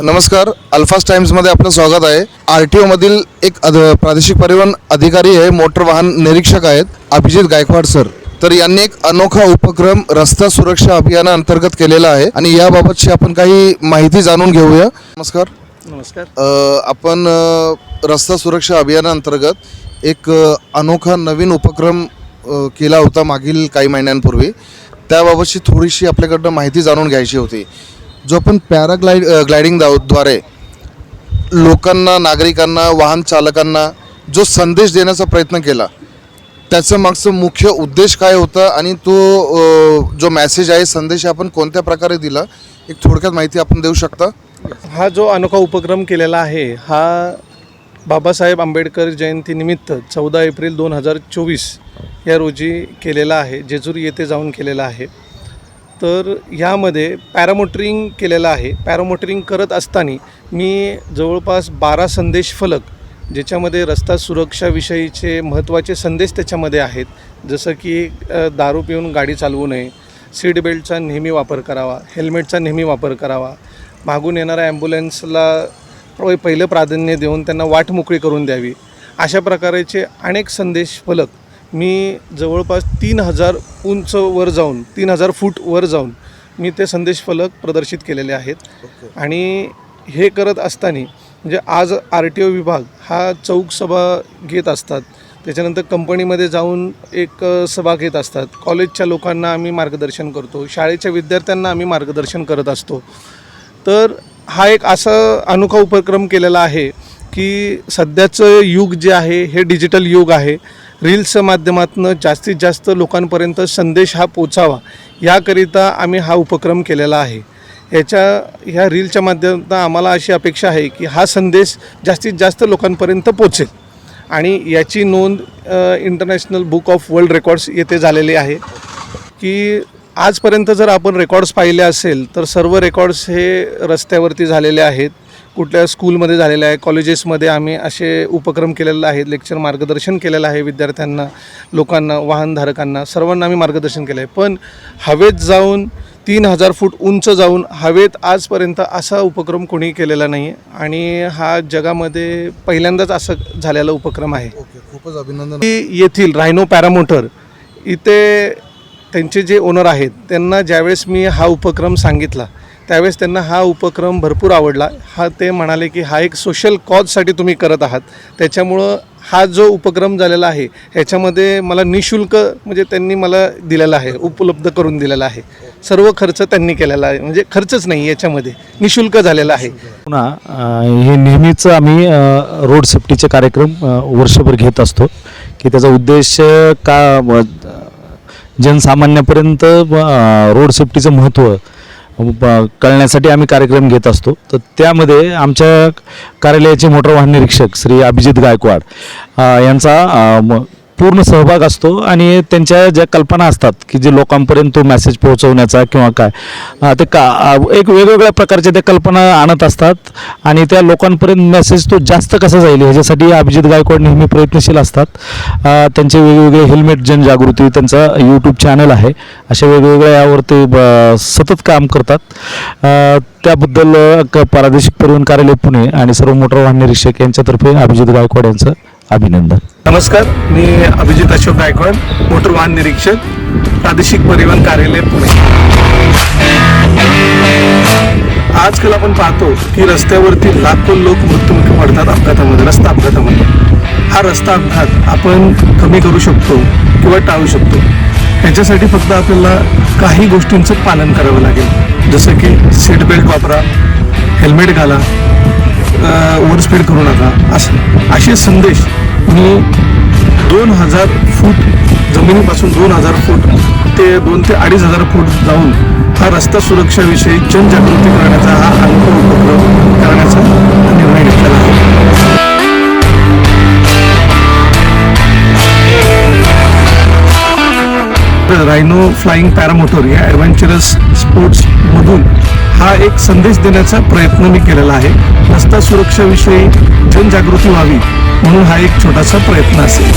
नमस्कार अल्फास टाइम्समध्ये आपलं स्वागत आहे. आर टी ओमधील एक अध प्रादेशिक परिवहन अधिकारी आहे मोटर वाहन निरीक्षक आहेत अभिजित गायकवाड सर. तर यांनी एक अनोखा उपक्रम रस्ता सुरक्षा अभियानाअंतर्गत केलेला आहे आणि याबाबतची आपण काही माहिती जाणून घेऊया. नमस्कार. नमस्कार. अ, आपण अ, रस्ता सुरक्षा अभियानाअंतर्गत एक अ, अनोखा नवीन उपक्रम अ, केला होता मागील काही महिन्यांपूर्वी. त्याबाबतची थोडीशी आपल्याकडनं माहिती जाणून घ्यायची होती. जो आपण पॅराग्लाइड ग्लायडिंगद्वारे लोकांना नागरिकांना वाहन चालकांना जो संदेश देण्याचा प्रयत्न केला त्याचं मागचं मुख्य उद्देश काय होता आणि तो जो मेसेज आहे संदेश आपण कोणत्या प्रकारे दिला एक थोडक्यात माहिती आपण देऊ शकता? हा जो अनोखा उपक्रम केलेला आहे हा बाबासाहेब आंबेडकर जयंतीनिमित्त चौदा एप्रिल दोन हजार चोवीस या रोजी केलेला आहे जेजूर येथे जाऊन केलेला आहे. तर ह्यामध्ये पॅरामोटरिंग केलेलं आहे. पॅरामोटरिंग करत असताना मी जवळपास बारा संदेश फलक ज्याच्यामध्ये रस्ता सुरक्षाविषयीचे महत्त्वाचे संदेश त्याच्यामध्ये आहेत. जसं की दारू पिऊन गाडी चालवू नये सीट बेल्टचा नेहमी वापर करावा हेल्मेटचा नेहमी वापर करावा मागून येणाऱ्या ॲम्ब्युलन्सला पहिलं प्राधान्य देऊन त्यांना वाट मोकळी करून द्यावी अशा प्रकारचे अनेक संदेश फलक मी जवळपास तीन हजार उंच वर जाऊन तीन हजार फूट वर जाऊन मी ते संदेश फलक प्रदर्शित केलेले आहेत. आणि हे करत असताना म्हणजे आज आर टी ओ विभाग हा चौक सभा घेत असतात. त्याच्यानंतर कंपनीमध्ये जाऊन एक सभा घेत असतात. कॉलेजच्या लोकांना आम्ही मार्गदर्शन करतो. शाळेच्या विद्यार्थ्यांना आम्ही मार्गदर्शन करत असतो. तर हा एक असा अनोखा उपक्रम केलेला आहे की सध्याचं युग जे आहे हे डिजिटल युग आहे. रील्सच्या माध्यमातून जास्तीत जास्त लोकांपर्यंत संदेश हा पोचावा याकरिता आम्ही हा उपक्रम केलेला आहे. याच्या ह्या रीलच्या माध्यमातून आम्हाला अशी अपेक्षा आहे की हा संदेश जास्तीत जास्त लोकांपर्यंत पोचेल. आणि याची नोंद International Book of World Records येथे झालेली आहे की आजपर्यंत जर आपण रेकॉर्ड्स पाहिले असेल तर सर्व रेकॉर्ड्स हे रस्त्यावरती झालेले आहेत. कुठल्या स्कूलमध्ये झालेले आहे कॉलेजेसमध्ये आम्ही असे उपक्रम केलेले आहेत लेक्चर मार्गदर्शन केलेलं आहे विद्यार्थ्यांना लोकांना वाहनधारकांना सर्वांना आम्ही मार्गदर्शन केलं आहे पण हवेत जाऊन तीन हजार फूट उंच जाऊन हवेत आजपर्यंत असा उपक्रम कोणी केलेला नाही आणि हा जगामध्ये पहिल्यांदाच असं झालेला उपक्रम आहे. खूपच अभिनंदन. की येथील रायनो पॅरामोटर इथे त्यांचे जे ओनर आहेत त्यांना ज्यावेळेस मी हा उपक्रम सांगितला त्यावेळेस त्यांना हा उपक्रम भरपूर आवडला. हा ते म्हणाले की हा एक सोशल कॉजसाठी तुम्ही करत आहात. त्याच्यामुळं हा जो उपक्रम झालेला आहे ह्याच्यामध्ये मला निशुल्क म्हणजे त्यांनी मला दिलेला आहे उपलब्ध करून दिलेला आहे. सर्व खर्च त्यांनी केलेला आहे. म्हणजे खर्चच नाही याच्यामध्ये निशुल्क झालेला आहे. पुन्हा हे नेहमीच आम्ही रोड सेफ्टीचे कार्यक्रम वर्षभर घेत असतो. की त्याचा उद्देश का जनसामान्यापर्यंत रोड सेफ्टीचं महत्त्व कळण्यासाठी आम्ही कार्यक्रम घेत असतो. तर त्यामध्ये आमच्या कार्यालयाचे मोटर वाहन निरीक्षक श्री अभिजित गायकवाड यांचा म- पूर्ण सहभाग असतो आणि त्यांच्या ज्या कल्पना असतात की जे लोकांपर्यंत तो मेसेज पोहोचवण्याचा किंवा काय ते का एक वेगवेगळ्या प्रकारच्या त्या कल्पना आणत असतात आणि त्या लोकांपर्यंत मेसेज तो जास्त कसा जाईल ह्याच्यासाठी अभिजित गायकवाड नेहमी प्रयत्नशील असतात. त्यांचे वेगवेगळे हेल्मेट जनजागृती त्यांचा यूट्यूब चॅनल आहे. अशा वेगवेगळ्या यावर ते ब- सतत काम करतात. त्याबद्दल क- प्रादेशिक परिवहन कार्यालय पुणे आणि सर्व मोटर वाहन निरीक्षक यांच्यातर्फे अभिजित गायकवाड यांचं अभिनंदन. नमस्कार मी अभिजित अशोक गायकवाड मोटर वाहन निरीक्षक प्रादेशिक परिवहन कार्यालय पुणे. आजकाल आपण पाहतो की रस्त्यावरती लाखो लोक मृत्युमुखी पडतात अपघातामध्ये रस्ता अपघातामध्ये. हा रस्ता अपघात आपण कमी करू शकतो किंवा टाळू शकतो. याच्यासाठी फक्त आपल्याला काही गोष्टींचं पालन करावं लागेल. जसं की सीट बेल्ट वापरा हेल्मेट घाला ओव्हर स्पीड करू नका. असं असे संदेश मी दोन हजार फूट जमिनीपासून दोन हजार फूट ते दोन ते अडीच हजार फूट जाऊन हा रस्ता सुरक्षाविषयी जनजागृती करण्याचा हा अनुभव उपक्रम करण्याचा निर्णय घेतलेला आहे. रायनो फ्लाइंग पॅरामोटर या ॲडव्हेंचरस स्पोर्ट्समधून हा एक संदेश देण्याचा प्रयत्न मी केलेला आहे. रस्ता सुरक्षाविषयी जनजागृती व्हावी म्हणून हा एक छोटासा प्रयत्न असेल.